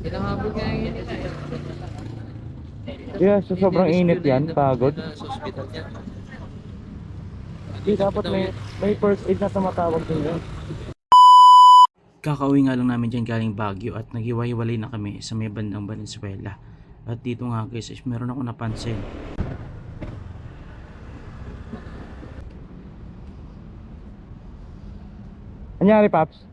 Pinahabol ka yung nila eh. Yeah, so sobrang init yan, pagod. Sa hospital yan. Hindi dapat may, may first aid na tumatawag din yun. Kakauwi nga lang namin dyan galing Baguio at naghiwa-hiwalay na kami sa may bandang Valenzuela. At dito nga guys, is meron ako napansin. Anyari, Paps?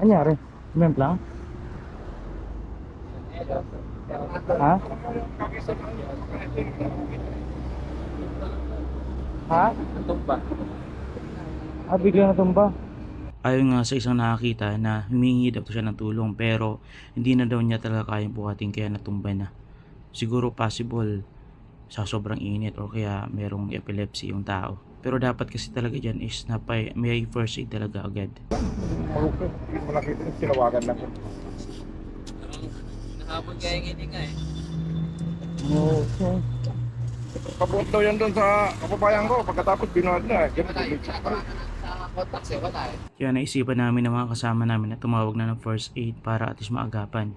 Anyari? Mem lang? Ha? Ha? Tumba. Ah, bigla na tumba. Ayon nga sa isang nakakita na humingi daw siya ng tulong pero hindi na daw niya talaga kayang buhatin kaya natumba na. Siguro possible sa sobrang init or kaya merong epilepsy yung tao. Pero dapat kasi talaga dyan is na pa- may first aid talaga agad. Hindi tinawagan lang. Pinahabol ka yung hininga eh. Okay. Pabuot daw yan doon sa kapabayan ko, pagkatapos binuhat na. eh. Wala yung pinatawagan sa contact eh. Wala eh. Kaya naisipan namin ng mga kasama namin na tumawag na ng first aid para at least maagapan.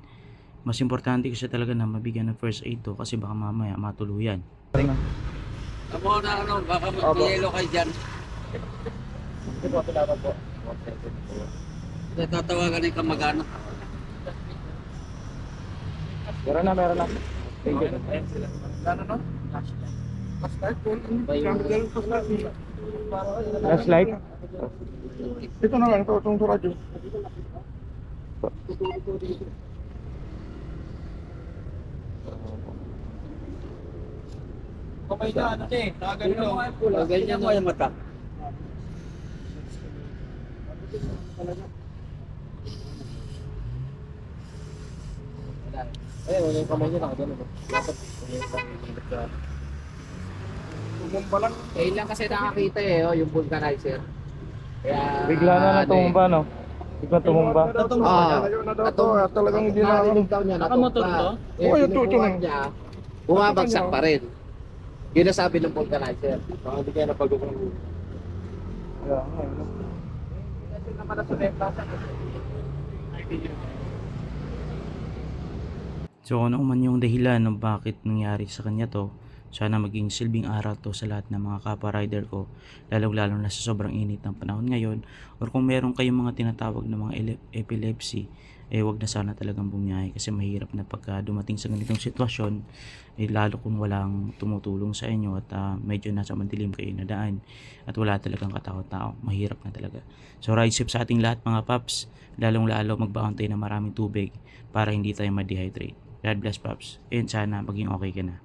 Mas importante kasi talaga na mabigyan ng first aid to kasi baka mamaya matuluyan. Amo na ano, baka mag-yelo kayo dyan. Hindi po, salamat po. Natatawagan yung kamag-anak. Meron na, meron na. Thank you. Ano no? Flashlight? Ito na lang, ito, itong radyo. Kamay na, ano eh. Nakaganyan Ganyan mo yung mata. Eh, wala yung kamay niya nakagano ba? Tumumba lang. Eh, ilang kasi nakakita eh, oh, yung vulcanizer. Kaya, Bigla na ano eh. tumumba, no? Bigla tumumba. Ah, Ayaw na daw to, Natum- ah, talagang hindi na niya, Nakamotor natumba. to? Eh, Oo, yung tuto lang. niya, bumabagsak pa rin. Yun ang sabi ng vulcanizer. Baka hindi kaya napag-uwi. Yeah, ayun, no? So kung ano man yung dahilan ng bakit nangyari sa kanya to, sana maging silbing aral to sa lahat ng mga kapwa-rider ko, lalong-lalo na sa sobrang init ng panahon ngayon, or kung meron kayong mga tinatawag na mga epilepsy, eh wag na sana talagang bumiyahe kasi mahirap na pagka dumating sa ganitong sitwasyon, eh lalo kung walang tumutulong sa inyo at ah, medyo nasa madilim kayo na daan at wala talagang katao-tao, mahirap na talaga. So ride safe sa ating lahat mga paps, lalong-lalo magbaon tayo ng maraming tubig para hindi tayo ma-dehydrate. God bless Paps. And sana maging okay ka na.